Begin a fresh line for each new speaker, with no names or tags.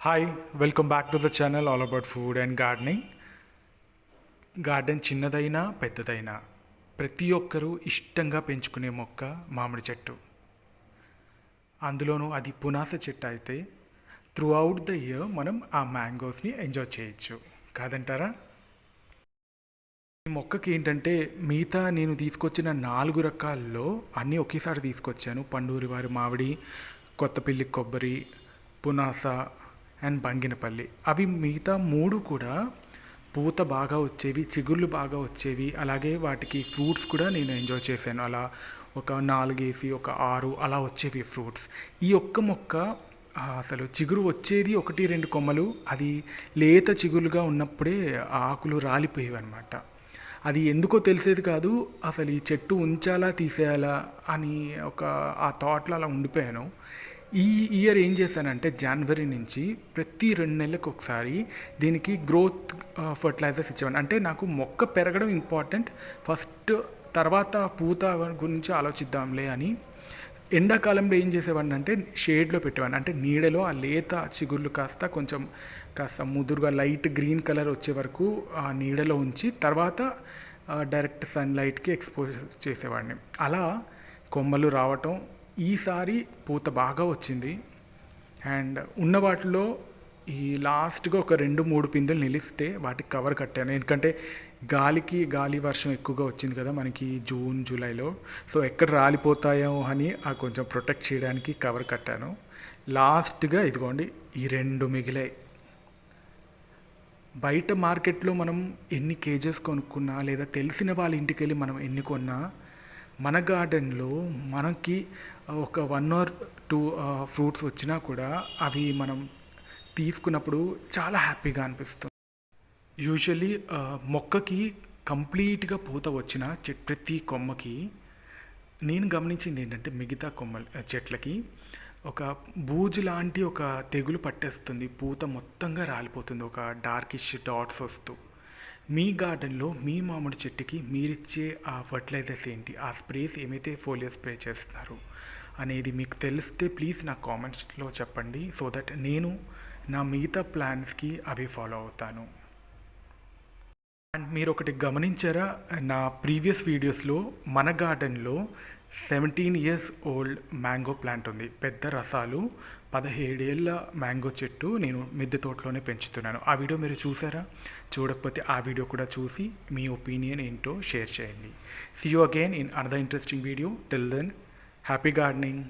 Hi welcome back to the channel all about food and gardening garden చిన్నదైనా పెద్దదైనా ప్రతి ఒక్కరూ ఇష్టంగా పెంచుకునే మొక్క మామిడి చెట్టు. అందులోనూ అది పునాస చెట్టు అయితే త్రూ అవుట్ ద ఇయర్ మనం ఆ మ్యాంగోస్ని ఎంజాయ్ చేయొచ్చు. కాదంటారా? ఈ మొక్కకి ఏంటంటే మిగతా నేను తీసుకొచ్చిన నాలుగు రకాల్లో అన్నీ ఒకేసారి తీసుకొచ్చాను. పండూరి వారి మామిడి కొత్తపిల్లి కొబ్బరి పునాస అండ్ బంగినపల్లి. అవి మిగతా మూడు కూడా పూత బాగా వచ్చేవి చిగుళ్ళు బాగా వచ్చేవి. అలాగే వాటికి ఫ్రూట్స్ కూడా నేను ఎంజాయ్ చేశాను. అలా ఒక నాలుగేసి ఒక ఆరు అలా వచ్చేవి ఫ్రూట్స్. ఈ ఒక్క మొక్క అసలు చిగురు వచ్చేది ఒకటి రెండు కొమ్మలు. అది లేత చిగురుగా ఉన్నప్పుడే ఆ ఆకులు రాలిపోయేవి అనమాట అది ఎందుకో తెలిసేది కాదు అసలు ఈ చెట్టు ఉంచాలా తీసేయాలా అని ఒక ఆ థాట్లో అలా ఉండిపోయాను. ఈ ఇయర్ ఏం చేశానంటే జనవరి నుంచి ప్రతి రెండు నెలలకు ఒకసారి దీనికి గ్రోత్ ఫర్టిలైజర్స్ ఇచ్చేవాడిని. అంటే నాకు మొక్క పెరగడం ఇంపార్టెంట్ ఫస్ట్ తర్వాత పూత గురించి ఆలోచిద్దాంలే అని ఎండాకాలంలో ఏం చేసేవాడిని అంటే షేడ్లో పెట్టేవాడిని. అంటే నీడలో ఆ లేత చిగుర్లు కాస్త కొంచెం కాస్త ముదురుగా లైట్ గ్రీన్ కలర్ వచ్చే వరకు ఆ నీడలో ఉంచి తర్వాత డైరెక్ట్ సన్లైట్కి ఎక్స్పోజ్ చేసేవాడిని. అలా కొమ్మలు రావటం ఈసారి పూత బాగా వచ్చింది. అండ్ ఉన్న వాటిలో ఈ లాస్ట్గా ఒక రెండు మూడు పిందెలు నిలిస్తే వాటికి కవర్ కట్టాను. ఎందుకంటే గాలికి గాలి వర్షం ఎక్కువగా వచ్చింది కదా మనకి జూన్ జూలైలో. సో ఎక్కడ రాలిపోతాయో అని ఆ కొంచెం ప్రొటెక్ట్ చేయడానికి కవర్ కట్టాను. లాస్ట్గా ఇదిగోండి ఈ రెండు మిగిలాయి బయట మార్కెట్లో మనం ఎన్ని కేజెస్ కొనుక్కున్నా లేదా తెలిసిన వాళ్ళ ఇంటికి వెళ్ళి మనం ఎన్ని కొన్నా మన గార్డెన్లో మనకి ఒక వన్ ఆర్ టూ ఫ్రూట్స్ వచ్చినా కూడా అవి మనం తీసుకున్నప్పుడు చాలా హ్యాపీగా అనిపిస్తుంది. యూజువలీ మొక్కకి కంప్లీట్గా పూత వచ్చిన చెట్ ప్రతి కొమ్మకి నేను గమనించింది ఏంటంటే మిగతా కొమ్మ చెట్లకి ఒక బూజు లాంటి ఒక తెగులు పట్టేస్తుంది. పూత మొత్తంగా రాలిపోతుంది. ఒక డార్కిష్ డాట్స్ వస్తూ. మీ గార్డెన్లో మీ మామిడి చెట్టుకి మీరిచ్చే ఆ ఫర్టిలైజర్స్ ఏంటి? ఆ స్ప్రేస్ ఏమైతే ఫోలియో స్ప్రే చేస్తున్నారు అనేది మీకు తెలిస్తే ప్లీజ్ నా కామెంట్స్లో చెప్పండి. సో దట్ నేను నా మిగతా ప్లాన్స్కి అవి ఫాలో అవుతాను. అండ్ మీరు ఒకటి గమనించారా? నా ప్రీవియస్ వీడియోస్లో మన గార్డెన్లో seventeen years old mango plant ఉంది. పెద్ద రసాలు పదిహేడేళ్ళ మ్యాంగో చెట్టు నేను మిద్దె తోటలోనే పెంచుతున్నాను. ఆ వీడియో మీరు చూసారా? చూడకపోతే ఆ వీడియో కూడా చూసి మీ ఒపీనియన్ ఏంటో షేర్ చేయండి. See you again in another interesting video till then happy gardening